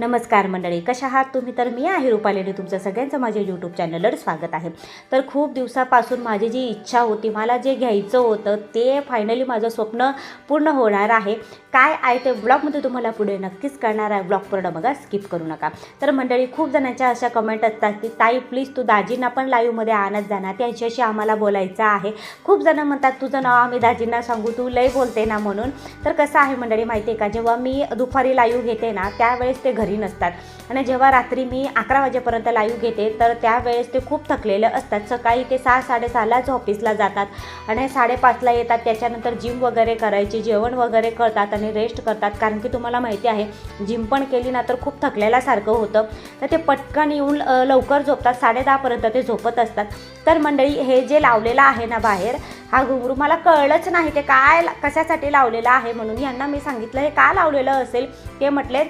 नमस्कार मंडळी कशा आहात तुम्ही? तर मी आहे रुपालेनी तुमचं सगळ्यांचं माझ्या यूट्यूब चॅनलवर स्वागत आहे. तर खूप दिवसापासून माझी जी इच्छा होती मला जे घ्यायचं होतं ते फायनली माझं स्वप्न पूर्ण होणार आहे. काय आहे ते ब्लॉगमध्ये तुम्हाला पुढे नक्कीच करणार आहे. ब्लॉग पूर्ण बघा स्किप करू नका. तर मंडळी खूप जणांच्या अशा कमेंट असतात की ताई प्लीज तू दाजींना पण लाईव्हमध्ये आणत जाणार त्यांच्याशी आम्हाला बोलायचं आहे. खूप जणं म्हणतात तुझं नाव आम्ही दाजींना सांगू तू लय बोलते ना म्हणून. तर कसं आहे मंडळी माहिती आहे का जेव्हा मी दुपारी लाईव्ह घेते ना त्यावेळेस ते घरी नसतात. आणि जेव्हा रात्री मी अकरा वाजेपर्यंत लाईव्ह घेते तर त्यावेळेस ते खूप थकलेले असतात. सकाळी ते सहा साडेसहालाच ऑफिसला जातात. आणि साडेपाचला येतात. त्याच्यानंतर जिम वगैरे करायची जेवण वगैरे करतात आणि रेस्ट करतात. कारण की तुम्हाला माहिती आहे जिम पण केली ना तर खूप थकलेल्यासारखं होतं. तर ते पटकन येऊन लवकर झोपतात. साडेदहापर्यंत ते झोपत असतात. तर मंडळी हे जे लावलेलं आहे ना बाहेर हा घुंगरू मला कळलंच नाही. ते काय कशासाठी लावलेलं आहे म्हणून यांना मी सांगितलं हे का लावलेलं असेल? ते म्हटले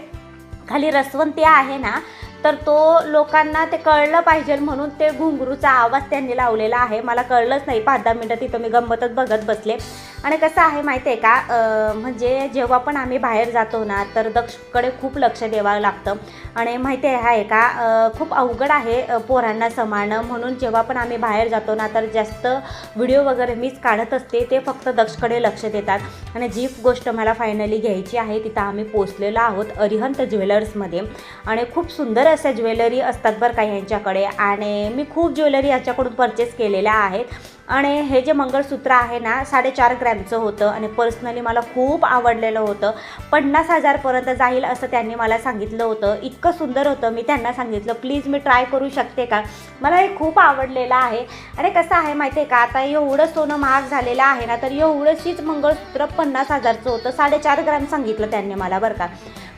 खाली रसवंती आहे ना तर तो लोकांना ते कळलं पाहिजे म्हणून ते घुंगरूचा आवाज त्यांनी लावलेला आहे. मला कळलंच नाही. पाच दहा मिनटं तिथं मी गंमतच बघत बसले. आणि कसं आहे माहिती आहे का म्हणजे जेव्हा पण आम्ही बाहेर जातो ना तर दक्षकडे खूप लक्ष द्यावं लागतं. आणि माहिती आहे का? खूप अवघड आहे पोरांना सांभाळणं. म्हणून जेव्हा पण आम्ही बाहेर जातो ना तर जास्त व्हिडिओ वगैरे मीच काढत असते. ते फक्त दक्षकडे लक्ष देतात. आणि जी गोष्ट मला फायनली घ्यायची आहे तिथं आम्ही पोचलेलो आहोत अरिहंत ज्वेलर्समध्ये. आणि खूप सुंदर अशा ज्वेलरी असतात बरं का यांच्याकडे आणि मी खूप ज्वेलरी याच्याकडून परचेस केलेल्या आहेत. आणि हे जे मंगळसूत्र आहे ना साडेचार ग्रॅमचं होतं आणि पर्सनली मला खूप आवडलेलं होतं. पन्नास हजारपर्यंत जाईल असं त्यांनी मला सांगितलं होतं. इतकं सुंदर होतं मी त्यांना सांगितलं प्लीज मी ट्राय करू शकते का? मला हे खूप आवडलेलं आहे. आणि कसं आहे माहिती आहे का? आता एवढं सोनं महाग झालेलं आहे ना तर एवढंशीच मंगळसूत्र पन्नास हजारचं होतं. साडेचार ग्रॅम सांगितलं त्यांनी मला बरं का.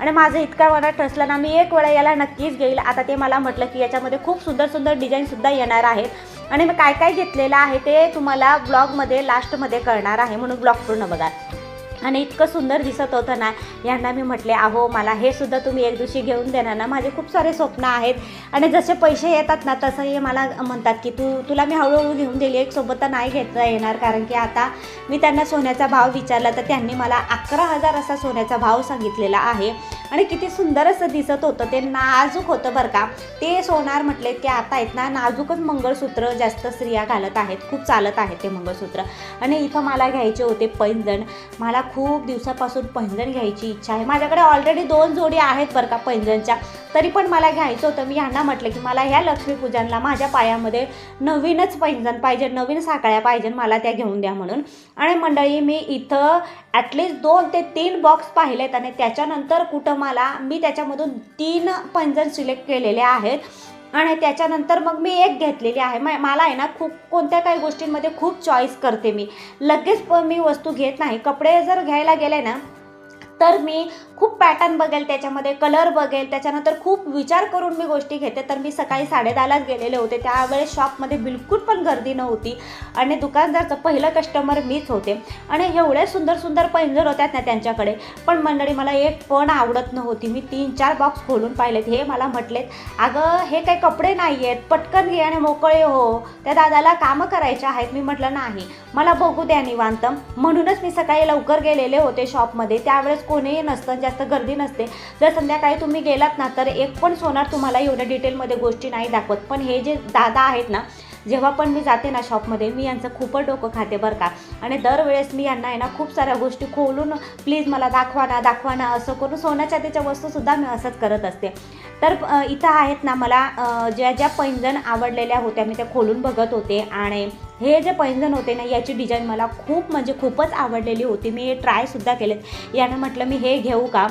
आणि माझं इतका मला ठसलं ना मी एक वेळा याला नक्कीच घेईल. आता ते मला म्हटलं की याच्यामध्ये खूप सुंदर सुंदर डिझाईनसुद्धा येणार आहेत. आणि मी काय काय घेतलेलं आहे ते तुम्हाला ब्लॉगमध्ये लास्टमध्ये कळणार आहे. म्हणून ब्लॉग पूर्ण बघा. आणि इतकं सुंदर दिसत होतं ना यांना मी म्हटले अहो मला हे सुद्धा तुम्ही एक दिवशी घेऊन देणार ना. माझे खूप सारे स्वप्न आहेत. आणि जसे पैसे येतात ना तसं हे मला म्हणतात की तू तुला मी हळूहळू घेऊन दिली एक सोबत तर नाही घेता येणार. कारण की आता मी त्यांना सोन्याचा भाव विचारला तर त्यांनी मला अकरा हजार असा सोन्याचा भाव सांगितलेला आहे. आणि किती सुंदर असं दिसत होतं ते नाजूक होतं बरं का. ते सोनार म्हटलेत की आता आहेत ना नाजूकच मंगळसूत्र जास्त स्त्रिया घालत आहेत खूप चालत आहेत ते मंगळसूत्र. आणि इथं मला घ्यायचे होते पैंजण. मला खूप दिवसापासून पैंजण घ्यायची इच्छा आहे. माझ्याकडे ऑलरेडी दोन जोडी आहेत बरं का पैंजणच्या. तरी पण मला घ्यायचं होतं. मी ह्यांना म्हटलं की मला ह्या लक्ष्मीपूजनला माझ्या पायामध्ये नवीनच पैंजण पाहिजे नवीन साकळ्या पाहिजे मला त्या घेऊन द्या म्हणून. आणि मंडळी मी इथं ॲटलिस्ट दोन ते तीन बॉक्स पाहिलेत आणि त्याच्यानंतर कुठं मला मी त्याच्यामधून तीन पंजन सिलेक्ट केलेले आहेत. आणि त्याच्यानंतर मग मी एक घेतलेली आहे. म मला आहे ना खूप कोणत्या काही गोष्टींमध्ये खूप चॉईस करते मी. लगेच मी वस्तू घेत नाही. कपडे जर घ्यायला गेले ना तर मी खूप पॅटर्न बघेल त्याच्यामध्ये कलर बघेल त्याच्यानंतर खूप विचार करून मी गोष्टी घेते. तर मी सकाळी साडेदहालाच गेलेले होते. त्यावेळेस शॉपमध्ये बिलकुल पण गर्दी नव्हती आणि दुकानदारचं पहिलं कस्टमर मीच होते. आणि एवढे सुंदर सुंदर पैंजर होत्यात ना त्यांच्याकडे. पण मंडळी मला एक पण आवडत नव्हती. मी तीन चार बॉक्स खोलून पाहिलेत. हे मला म्हटलेत अगं हे काही कपडे नाही आहेत पटकन घे आणि मोकळे हो. त्या दादाला कामं करायचे आहेत. मी म्हटलं नाही. मला बघू द्या निवांत. म्हणूनच मी सकाळी लवकर गेलेले होते शॉपमध्ये त्यावेळेस कोणीही नसतं. जास्त गर्दी नसते. जर संध्याकाळी तुम्ही गेलात ना तर एक पण सोनार तुम्हाला एवढ्या डिटेलमध्ये गोष्टी नाही दाखवत. पण हे जे दादा आहेत ना जेव्हा पण मी जाते ना शॉपमध्ये मी यांचं खूपच डोकं खाते बरं का. आणि दरवेळेस मी यांना आहे ना खूप साऱ्या गोष्टी खोलून प्लीज मला दाखवा ना दाखवा ना असं करून सोन्याच्या त्याच्या वस्तूसुद्धा मी असंच करत असते. तर इथं आहेत ना मला ज्या ज्या पैंजण आवडलेल्या होत्या मी त्या खोलून बघत होते. आणि हे जे पैंजण होते ना याची डिझाईन मला खूप म्हणजे खूपच आवडलेली होती. मी हे ट्रायसुद्धा केलेत. यानं म्हटलं मी हे घेऊ का?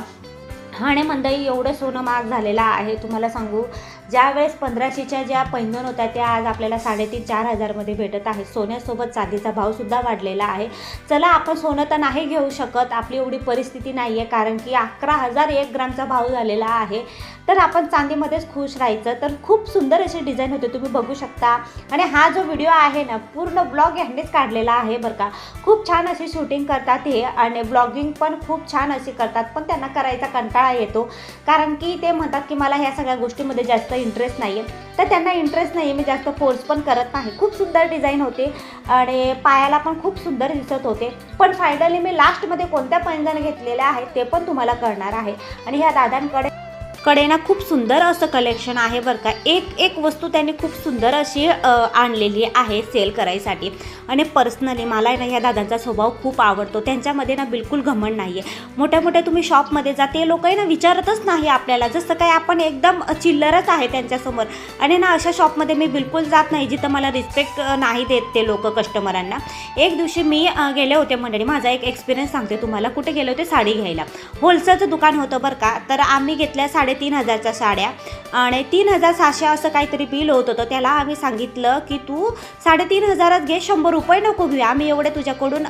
हाणे मंदई एवढं सोनं महाग झालेलं आहे तुम्हाला सांगू ज्यावेळेस पंधराशेच्या ज्या पैंगण होत्या त्या आज आपल्याला साडेतीन चार हजारमध्ये भेटत आहेत. सोन्यासोबत चांदीचा भावसुद्धा वाढलेला आहे. चला आपण सोनं तर नाही घेऊ शकत. आपली एवढी परिस्थिती नाही आहे कारण की अकरा हजार एक ग्रामचा भाव झालेला आहे. तर आपण चांदीमध्येच खुश राहायचं. तर खूप सुंदर अशी डिझाईन होते तुम्ही बघू शकता. आणि हा जो व्हिडिओ आहे ना पूर्ण ब्लॉग ह्यांनीच काढलेला आहे बरं का. खूप छान अशी शूटिंग करतात हे आणि ब्लॉगिंग पण खूप छान अशी करतात. पण त्यांना करायचा कंटाळा येतो. कारण की ते म्हणतात की मला ह्या सगळ्या गोष्टीमध्ये जास्त इंटरेस्ट नाही आहे तर त्यांना इंटरेस्ट नाही आहे मी जास्त फोर्स पण करत नाही. खूप सुंदर डिझाईन होते आणि पायाला पण खूप सुंदर दिसत होते. पण फायनली मी लास्टमध्ये कोणत्या पैंजण घेतलेल्या आहेत ते पण तुम्हाला कळणार आहे. आणि ह्या दादांकडे कडे ना खूप सुंदर असं कलेक्शन आहे बरं का. एक एक वस्तू त्यांनी खूप सुंदर अशी आणलेली आहे सेल करायसाठी. आणि पर्सनली मला आहे ना या दादांचा स्वभाव खूप आवडतो. त्यांच्यामध्ये ना बिलकुल घमंड नाही आहे मोठ्या मोठ्या तुम्ही शॉपमध्ये जा ते लोक ना विचारतच नाही आपल्याला. जसं काय आपण एकदम चिल्लरच आहे त्यांच्यासमोर. आणि ना अशा शॉपमध्ये मी बिलकुल जात नाही जिथं मला रिस्पेक्ट नाही देत ते लोक कस्टमरांना एक दिवशी मी गेले होते मंडळी. माझा एक एक्सपिरियन्स सांगते तुम्हाला. कुठे गेले होते? साडी घ्यायला. होलसेलचं दुकान होतं बरं का. तर आम्ही घेतल्या साडेतीन हजारच्या साड्या. आणि तीन हजार सहाशे असं काहीतरी बिल होत होतं. त्याला आम्ही सांगितलं की तू साडेतीन हजारात घे शंभर रुपये नको घेऊ. आम्ही एवढे तुझ्याकडून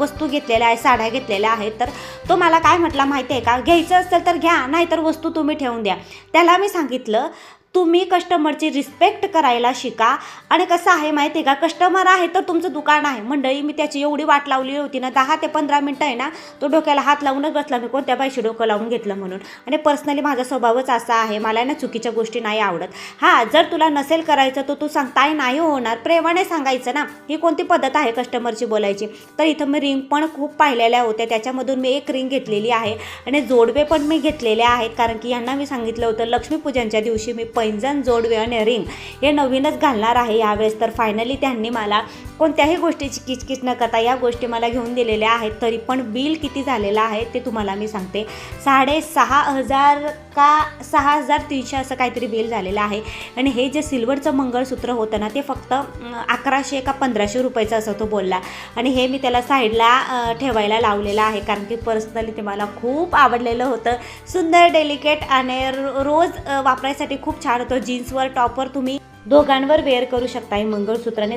वस्तू घेतलेल्या आहेत साड्या घेतलेल्या आहेत तर तो मला काय म्हटला माहिती आहे का? घ्यायचं असेल तर घ्या नाहीतर वस्तू तुम्ही ठेवून द्या. त्याला मी सांगितलं तुम्ही कस्टमरची रिस्पेक्ट करायला शिका. आणि कसं आहे माहिती आहे का? कस्टमर आहे तर तुमचं दुकान आहे. मंडळी मी त्याची एवढी वाट लावली होती ना दहा ते पंधरा मिनटं आहे ना तो डोक्याला हात लावूनच बसला. मी कोणत्या बाईशी डोकं लावून घेतलं म्हणून. आणि पर्सनली माझा स्वभावच असा आहे. मला ना चुकीच्या गोष्टी नाही आवडत. हां जर तुला नसेल करायचं तर तू सांगताय नाही होणार. प्रेमाने सांगायचं ना ही कोणती पद्धत आहे कस्टमरची बोलायची? तर इथं मी रिंग पण खूप पाहिलेल्या होत्या. त्याच्यामधून मी एक रिंग घेतलेली आहे. आणि जोडवे पण मी घेतलेले आहेत. कारण की यांना मी सांगितलं होतं लक्ष्मीपूजनच्या दिवशी मी पैंजण जोडवे आणि रिंग हे नवीनच घालणार आहे यावेळेस. तर फायनली त्यांनी मला कोणत्याही गोष्टीची किचकिच न करता या गोष्टी मला घेऊन दिलेल्या आहेत तरी पण बिल किती झालेलं आहे ते तुम्हाला मी सांगते. साडेसहा हजार का सहा हजार तीनशे असं काहीतरी बिल झालेलं आहे. आणि हे जे सिल्वरचं मंगळसूत्र होतं ना ते फक्त अकराशे का पंधराशे रुपयाचं असं तो बोलला. आणि हे मी त्याला साईडला ठेवायला लावलेलं आहे कारण की पर्सनली ते मला खूप आवडलेलं होतं. सुंदर डेलिकेट आणि रो- रोज वापरायसाठी खूप छान होतं. जीन्सवर टॉपवर तुम्ही दोघांवर वेअर करू शकता हे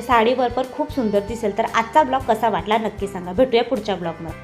साडीवर पण खूप सुंदर दिसेल. तर आजचा ब्लॉग कसा वाटला नक्की सांगा. भेटूया पुढच्या ब्लॉगमध्ये